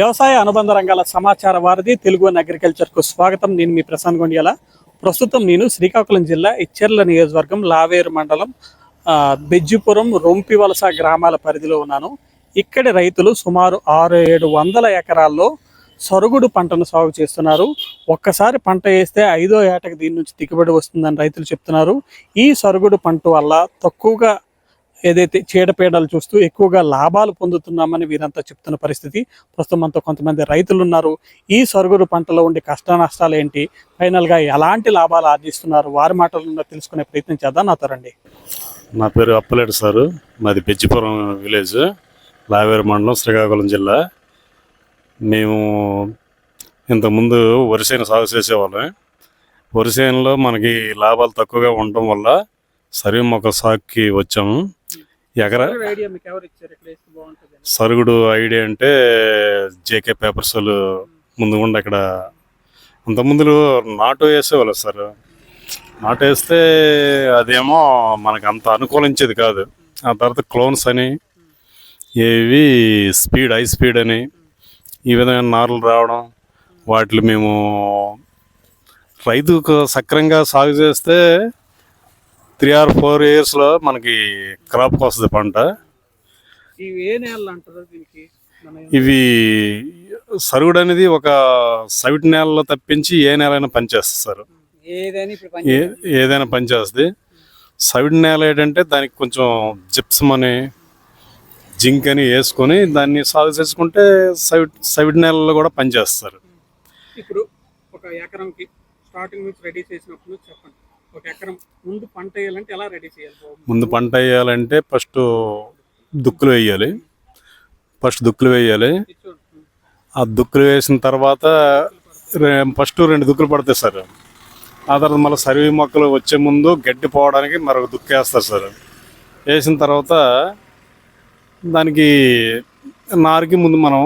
వ్యవసాయ అనుబంధ రంగాల సమాచార వారధి తెలుగు అగ్రికల్చర్కు స్వాగతం. నేను మీ ప్రశాంత్ గొండియాల. ప్రస్తుతం నేను శ్రీకాకుళం జిల్లా ఇచ్చెర్ల నియోజకవర్గం లావేరు మండలం బెజ్జిపురం రొంపివలస గ్రామాల పరిధిలో ఉన్నాను. ఇక్కడి రైతులు సుమారు ఆరు ఏడు వందల ఎకరాల్లో సరుగుడు పంటను సాగు చేస్తున్నారు. ఒక్కసారి పంట వేస్తే ఐదో ఏటకి దీని నుంచి దిగుబడి వస్తుందని రైతులు చెప్తున్నారు. ఈ సరుగుడు పంట వల్ల తక్కువగా ఏదైతే చీడపీడలు చూస్తూ ఎక్కువగా లాభాలు పొందుతున్నామని వీరంతా చెప్తున్న పరిస్థితి ప్రస్తుతం మనతో కొంతమంది రైతులు ఉన్నారు ఈ సరుగురు పంటలో ఉండే కష్ట నష్టాలు ఏంటి? ఫైనల్గా ఎలాంటి లాభాలు ఆర్జిస్తున్నారు? వారి మాటలను తెలుసుకునే ప్రయత్నం చేద్దాం. నాతో రండి నా పేరు అప్పలేడు సారు. మాది పెచ్చిపురం విలేజ్ లావేరు మండలం శ్రీకాకుళం జిల్లా. మేము ఇంతకుముందు వరిసేను సాగు చేసేవాళ్ళం. వరిసేనులో మనకి లాభాలు తక్కువగా ఉండటం వల్ల సరి మొక్క సాగుకి వచ్చాము. ఎకరా సరుగుడు ఐడియా అంటే జేకే పేపర్స్ వాళ్ళు ముందు ఉండి అక్కడ అంతకుముందు నాటు వేసేవాళ్ళు సార్. నాటు వేస్తే అదేమో మనకు అంత అనుకూలించేది కాదు. ఆ తర్వాత క్లోన్స్ అని ఏవి స్పీడ్ హై స్పీడ్ అని ఈ విధమైన నార్లు రావడం వాటిని మేము రైతుకు సక్రంగా సాగు చేస్తే త్రీ ఆర్ ఫోర్ ఇయర్స్లో మనకి క్రాప్కి వస్తుంది పంట. ఇవి ఏ నేలలు అంటారు దీనికి? మన ఇవి సరుగుడు అనేది ఒక సవిటి నేలలో తప్పించి ఏ నేలైనా పనిచేస్తుంది సార్. ఏదైనా ఇప్పుడు ఏ ఏదైనా పనిచేస్తుంది సవిటి నేల ఏంటంటే దానికి కొంచెం జిప్సం అని జింక్ అని వేసుకొని దాన్ని సాగు చేసుకుంటే సవిట్ సవిటి నేలలో కూడా పనిచేస్తారు ఇప్పుడు ఒక ఎకరంకి స్టార్టింగ్ నుంచి రెడీ చేసినప్పుడు చెప్పండి. ఒక ఎకరం ముందు పంట వేయాలంటే ఎలా రెడీ చేయాలి ముందు పంట వేయాలంటే ఫస్ట్ దుక్కులు వేయాలి. ఫస్ట్ దుక్కులు వేయాలి. ఆ దుక్కులు వేసిన తర్వాత ఫస్ట్ రెండు దుక్కులు పడతాయి సార్. ఆ తర్వాత మళ్ళీ సరివి మొక్కలు వచ్చే ముందు గడ్డి పోవడానికి మరొక దుక్కు వేస్తారు సార్. వేసిన తర్వాత దానికి నారుకి ముందు మనం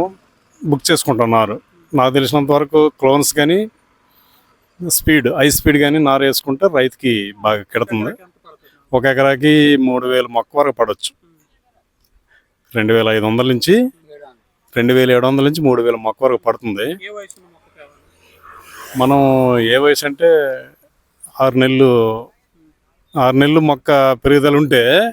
బుక్ చేసుకుంటాం నారు. నాకు తెలిసినంత వరకు క్లోన్స్ కానీ స్పీడ్ హై స్పీడ్ కానీ నారు వేసుకుంటే రైతుకి బాగా కిడుతుంది. ఒక ఎకరాకి మూడు వేల మొక్క వరకు పడవచ్చు రెండు వేల ఐదు వందల నుంచి రెండు వేల ఏడు వందల నుంచి మూడు వేల మొక్క వరకు పడుతుంది. మనం ఏ వయసు అంటే ఆరు నెలలు ఆరు నెలలు మొక్క పెరుగుదల ఉంటే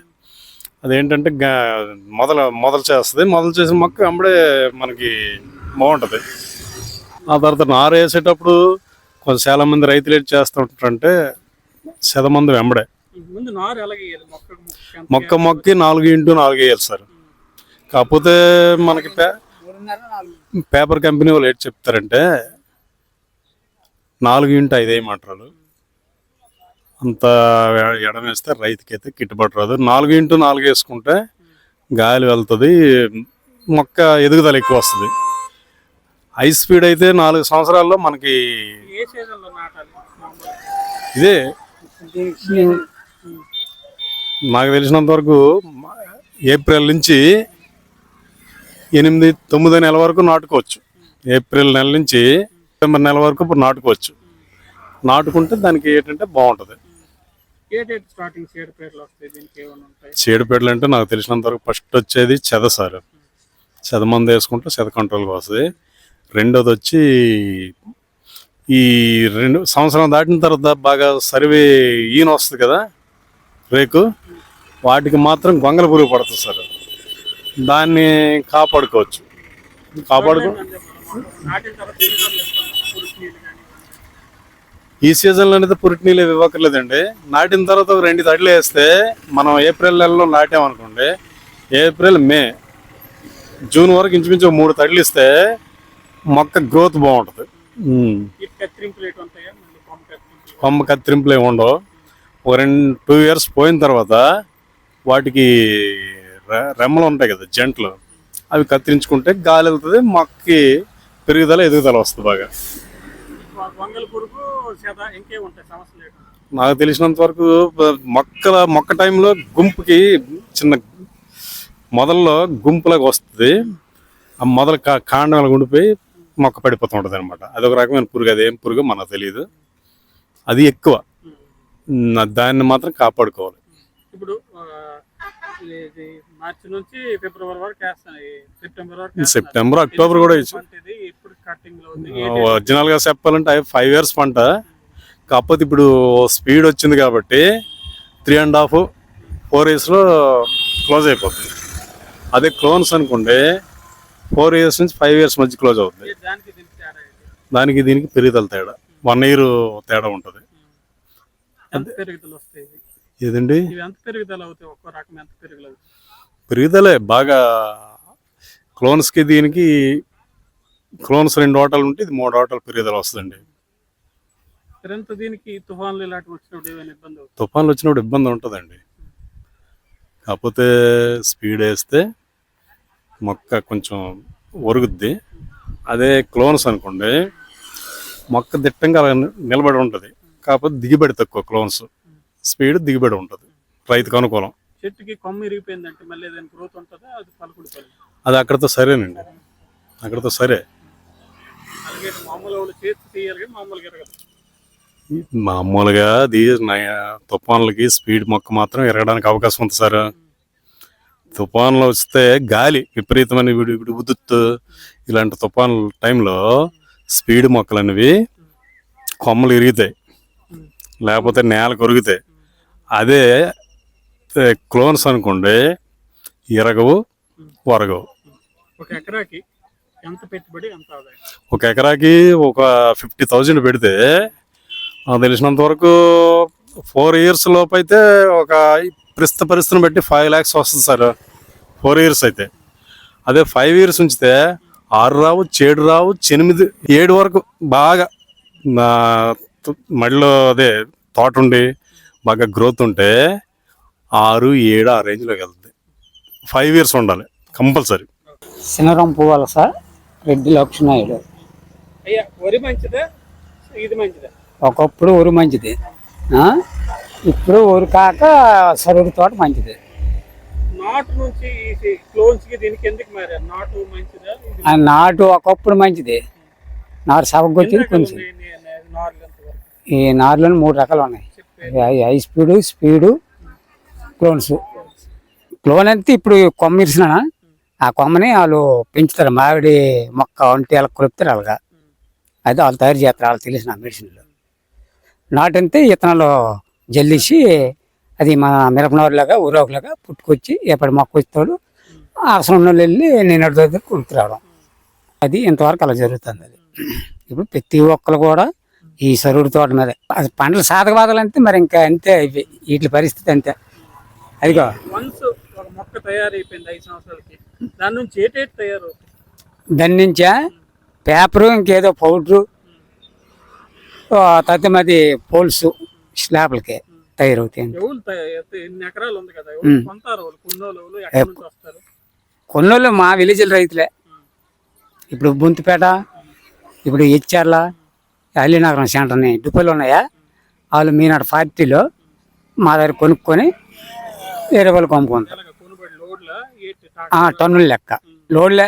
అదేంటంటే గా- మొదల మొదలు చేస్తుంది. మొదలు చేసిన మొక్క వెంబడే మనకి బాగుంటుంది. ఆ తర్వాత నారు వేసేటప్పుడు కొంచెం చాలా మంది రైతులు ఏం చేస్తుంటారంటే శతమంది వెంబడే. మొక్క మొక్క ఎంత మొక్క మొక్కి నాలుగు ఇంటూ నాలుగు వేయాలి సార్. కాకపోతే మనకి పే- పేపర్ కంపెనీ వాళ్ళు ఏంటి చెప్తారంటే నాలుగు ఇంటూ ఐదు వేయమంటారు. అంత ఎడం వేస్తే రైతుకి అయితే గిట్టుబాటు రాదు. నాలుగు ఇంటూ నాలుగు వేసుకుంటే గాలి వెళ్తుంది మొక్క ఎదుగుదల ఎక్కువ వస్తుంది. హై స్పీడ్ అయితే నాలుగు సంవత్సరాల్లో మనకి ఇదే? నాకు తెలిసినంత వరకు ఏప్రిల్ నుంచి ఎనిమిది తొమ్మిదో నెల వరకు నాటుకోవచ్చు. ఏప్రిల్ నెల నుంచి సెప్టెంబర్ నెల వరకు ఇప్పుడు నాటుకోవచ్చు. నాటుకుంటే దానికి ఏంటంటే బాగుంటుంది. చీడపీడలు అంటే నాకు తెలిసినంత వరకు ఫస్ట్ వచ్చేది చెద సార్. చెద మందు వేసుకుంటే చెద కంట్రోల్గా వస్తుంది రెండోది వచ్చి ఈ రెండు సంవత్సరం దాటిన తర్వాత బాగా సర్వే ఈయన వస్తుంది కదా రేకు. వాటికి మాత్రం గొంగల పురుగు పడుతుంది సార్. దాన్ని కాపాడుకోవచ్చు. కాపాడుకో. ఈ సీజన్లో అయితే పురిటి నీళ్ళు ఇవ్వక్కర్లేదండి. నాటిన తర్వాత ఒక రెండు తడిలు వేస్తే మనం ఏప్రిల్ నెలలో నాటామనుకోండి ఏప్రిల్ మే జూన్ వరకు ఇంచుమించు మూడు తడిలు ఇస్తే మొక్క గ్రోత్ బాగుంటుంది. కొమ్మ కత్తిరింపులు. ఏమి ఉండవు. ఒక రెండు టూ ఇయర్స్ పోయిన తర్వాత వాటికి రెమ్మలు ఉంటాయి కదా జంట్లు. అవి కత్తిరించుకుంటే గాలి వెళ్తుంది మొక్కకి పెరుగుదల ఎదుగుదల వస్తుంది బాగా. నాకు తెలిసినంత వరకు మొక్కల మొక్క టైంలో గుంపుకి చిన్న మొదల్లో గుంపులాగా వస్తుంది. ఆ మొదల కా కాండం ఉండిపోయి మొక్క పడిపోతూ ఉంటుంది అనమాట అదొక రకమైన పురుగు అదేం పురుగు మనకు తెలియదు అది ఎక్కువ. దాన్ని మాత్రం కాపాడుకోవాలి. ఇప్పుడు మార్చి నుంచి ఫిబ్రవరి వరకు సెప్టెంబర్. సెప్టెంబర్ అక్టోబర్ కూడా? ఒరిజినల్గా చెప్పాలంటే ఫైవ్ ఇయర్స్ పంట. కాకపోతే ఇప్పుడు స్పీడ్ వచ్చింది కాబట్టి త్రీ అండ్ హాఫ్ ఫోర్ ఇయర్స్లో క్లోజ్ అయిపోతుంది. అదే క్లోన్స్ అనుకోండి ఫోర్ ఇయర్స్ నుంచి ఫైవ్ ఇయర్స్ మధ్య క్లోజ్ అవుతుంది. దానికి దీనికి పెరుగుదల తేడా. వన్ ఇయర్ తేడా ఉంటుంది? ఏదండి? పెరుగుదల బాగా క్లోన్స్కి దీనికి క్లోన్స్ రెండు ఓటాలు ఉంటే ఇది మూడు ఓటాలు పెరుగుదల వస్తుందండి. దీనికి తుఫాన్లు ఇలాంటివి వచ్చినప్పుడు తుఫాన్లు వచ్చినప్పుడు ఇబ్బంది ఉంటుందండి. కాకపోతే స్పీడ్ వేస్తే మొక్క కొంచెం ఒరుగుద్ది. అదే క్లోన్స్ అనుకోండి మొక్క దిట్టంగా అలా నిలబడి ఉంటుంది. కాకపోతే దిగుబడి తక్కువ క్లోన్స్. స్పీడ్ దిగుబడి ఉంటుంది. రైతుకు అనుకూలం. చెట్టుకి కొమ్మ ఇరిగిపోయిందంటే మళ్ళీ ఏదైనా గ్రోత్ ఉంటుందా? అది పలుకుడు పల్లి అది అక్కడితో సరేనండి. అక్కడితో సరే. మామూలుగా తుఫాన్లకి స్పీడ్ మొక్క మాత్రం ఎరగడానికి అవకాశం ఉంది సార్. తుఫాన్లు వస్తే గాలి విపరీతమైన విడి విడి ఉదుత్తు ఇలాంటి తుఫాన్ల టైంలో స్పీడ్ మొక్కలు అనేవి కొమ్మలు ఇరుగుతాయి. లేకపోతే నేల కొరుగుతాయి. అదే క్లోన్స్ అనుకోండి ఇరగవు వరగవు ఒక ఎకరాకి ఎంత పెట్టుబడి ఎంత ఒక ఎకరాకి ఒక ఫిఫ్టీ థౌజండ్ పెడితే తెలిసినంత వరకు ఫోర్ ఇయర్స్ లోపు అయితే ఒక ప్రస్తుత పరిస్థితిని బట్టి ఫైవ్ ల్యాక్స్ వస్తుంది సార్. ఫోర్ ఇయర్స్ అయితే. అదే ఫైవ్ ఇయర్స్ ఉంచితే ఆరు రావు చేడు రావు ఎనిమిది ఏడు వరకు బాగా మడిలో అదే తోట ఉండి బాగా గ్రోత్ ఉంటే ఆరు ఏడు ఆ రేంజ్లోకి వెళ్తుంది. ఫైవ్ ఇయర్స్ ఉండాలి కంపల్సరీ. శనగం పువ్వుల సార్? రెడ్డి లక్ష్మణాయుడు అయ్యా వరి మంచిదా ఇది మంచిదా? ఒకప్పుడు ఊరు మంచిది. ఆ? ఇప్పుడు ఊరు కాక సరుడు తోట మంచిది. నాటు నుంచి దీనికి ఎందుకు నాటు మంచిదా? ఒకప్పుడు మంచిది. నారు సవకు వచ్చింది కొంచెం ఈ నారులో మూడు రకాలు ఉన్నాయి. High- speed speed clones. Clone అంటే ఇప్పుడు కొమ్మ ఇరిసిన ఆ కొమ్మని వాళ్ళు పెంచుతారు. మామిడి మొక్క ఒంటి అలా కొలుపుతారు అలాగా. అయితే వాళ్ళు తయారు చేస్తారు వాళ్ళు తెలిసిన మెడిసిన్లు. నాటంతే ఇతనాలు జల్లిసి అది మన మిరపనవరిలాగా ఊరోకులాగా పుట్టుకొచ్చి ఎప్పటి మొక్క వస్తాడు అవసరం ఉన్న వాళ్ళు వెళ్ళి నేను దగ్గర కొనుక్కురావడం అది ఇంతవరకు అలా జరుగుతుంది అది. ఇప్పుడు ప్రతి ఒక్కరు కూడా ఈ సరుడు తోట మీద అది పంటలు సాధక బాధలు మరి ఇంకా అంతే ఇవి వీటి పరిస్థితి అంతే. అదిగో. ఒక మొక్క తయారైపోయింది ఐదు సంవత్సరాలకి దాని నుంచి ఏటేటి తయారు? దాని నుంచే? పేపరు ఇంకేదో పౌడరు తర్వాత మరి పోల్స్ స్లాబ్లకి తయారవుతాయి. కొన్నోళ్ళు మా విలేజ్ రైతులే. ఇప్పుడు బుంతిపేట ఇప్పుడు హెచ్ఆర్ల అల్లినగరం సెంటర్ని డిపోలు ఉన్నాయా? వాళ్ళు మీనాడు పార్టీలో మా దగ్గర కొనుక్కొని వేరే వాళ్ళకి అమ్ముకుంటారు ఆ, టన్నుల లెక్క. లోడ్లే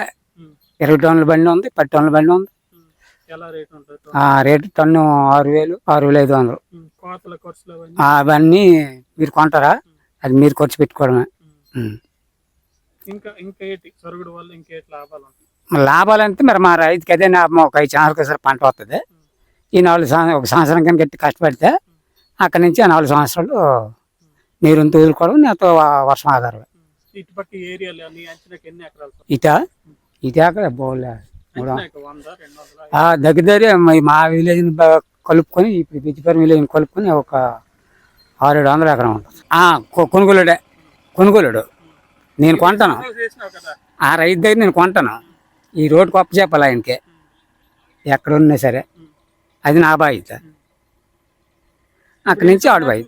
ఇరవై టన్నుల బండి ఉంది పది టన్నుల బండి ఉంది. రేట్ ఉంటుంది? ఆ రేటు టన్ను ఆరు వేలు ఆరు వేలు ఐదు వందలు. అవన్నీ? మీరు కొంటారా? అది మీరు ఖర్చు పెట్టుకోవడమే. లాభాలు ఉంటాయి? మరి లాభాలంటే మరి మా రైతుకి అదే ఒక ఐదు సంవత్సరాలకు పంట వస్తుంది ఈ నాలుగు సంవత్సరం ఒక సంవత్సరం కనుక గట్టి కష్టపడితే అక్కడి నుంచి ఆ నాలుగు సంవత్సరాలు నీరు వదులుకోవడం నేతో వర్షం ఆధారం? ఇట ఇట? అక్కడ బోలే దగ్గర దగ్గర మా- విలేజ్ కలుపుకొని ఇప్పుడు బిజ్జిపేట విలేజ్ కలుపుకొని ఒక ఆరు ఏడు వందల ఎకరం ఉంటుంది. కొనుగోలుడే. కొనుగోలుడు. నేను కొంటాను. ఆ రైతు దగ్గర నేను కొంటాను. ఈ రోడ్డుకి అప్పు చెప్పాలి ఆయనకి. ఎక్కడ ఉన్నా సరే. అది నా బాధ్యత. అక్కడి నుంచి ఆడు బాధ్యత.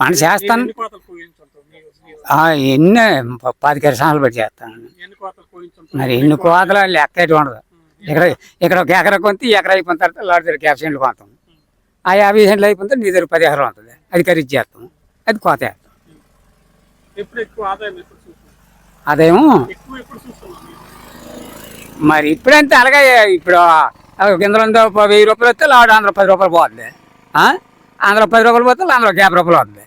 పని చేస్తాను. ఎన్ని కోతలు కోయించుంటావు? నీవు నీవు ఆ, ఎన్ని పాతిక సంవత్సరాలు బట్టి చేస్తాను. మరి ఎన్ని కోతలు లెక్క ఎటు ఉండదు. ఇక్కడ ఇక్కడ ఒక ఎకరా కొంత ఎకరా అయిపోయిన తర్వాత లాడ్ దగ్గర యాభై సెంట్లు కొంటాం. ఆ యాభై సెంట్లు తర్వాత నీ దగ్గర పది ఎకరం ఉంటుంది. అది ఖరీదు చేస్తాం. అది కోత వేస్తాం ఆదాయం అదేమో? మరి ఇప్పుడంటే అలాగే ఇప్పుడు కింద వెయ్యి రూపాయలు వస్తే లాడు వందల పది రూపాయలు పోతుంది. ఆ? అందులో పది రూపాయలు పోతే అందులో యాభై రూపాయలు వస్తుంది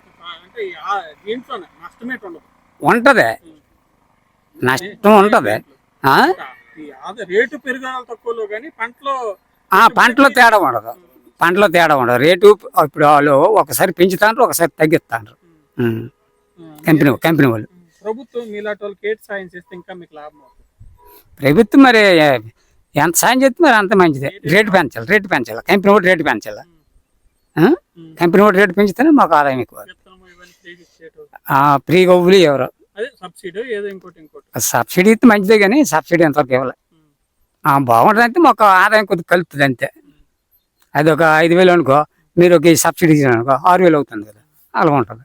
ఉంటుంది. నష్టం ఉంటుంది. రేటు పెరుగుదల తక్కువలో కానీ పంటలో ఆ పంటలో తేడా ఉండదు. పంటలో తేడా ఉండదు. రేటు ఇప్పుడు వాళ్ళు ఒకసారి పెంచుతాండ్రు ఒకసారి తగ్గిస్తాండ్రు. కంపెనీ కంపెనీ వాళ్ళు. ప్రభుత్వం మీలాంటి వాళ్ళకి ఏటి సాయం చేస్తే ఇంకా మీకు లాభం ప్రభుత్వం మరి ఎంత సాయం చేస్తే మరి అంత మంచిదే. రేటు పెంచాలి. రేటు పెంచాలి కంపెనీ ఒకటి రేటు పెంచాలి. కంపెనీ ఒకటి రేటు పెంచితేనే మాకు ఆదాయం ఎక్కువ. ఫ్రీగా గవ్వులు ఎవరు? సబ్సిడీ ఇస్తే మంచిదే కానీ సబ్సిడీ ఎంతవరకు ఇవ్వాలి. బాగుంటుంది అంటే మాకు ఆదాయం కొద్దిగా కలుపుతుంది అంతే. అది ఒక ఐదు వేలు అనుకో మీరు ఒక సబ్సిడీ అనుకో ఆరు వేలు అవుతుంది కదా. అలా ఉంటుంది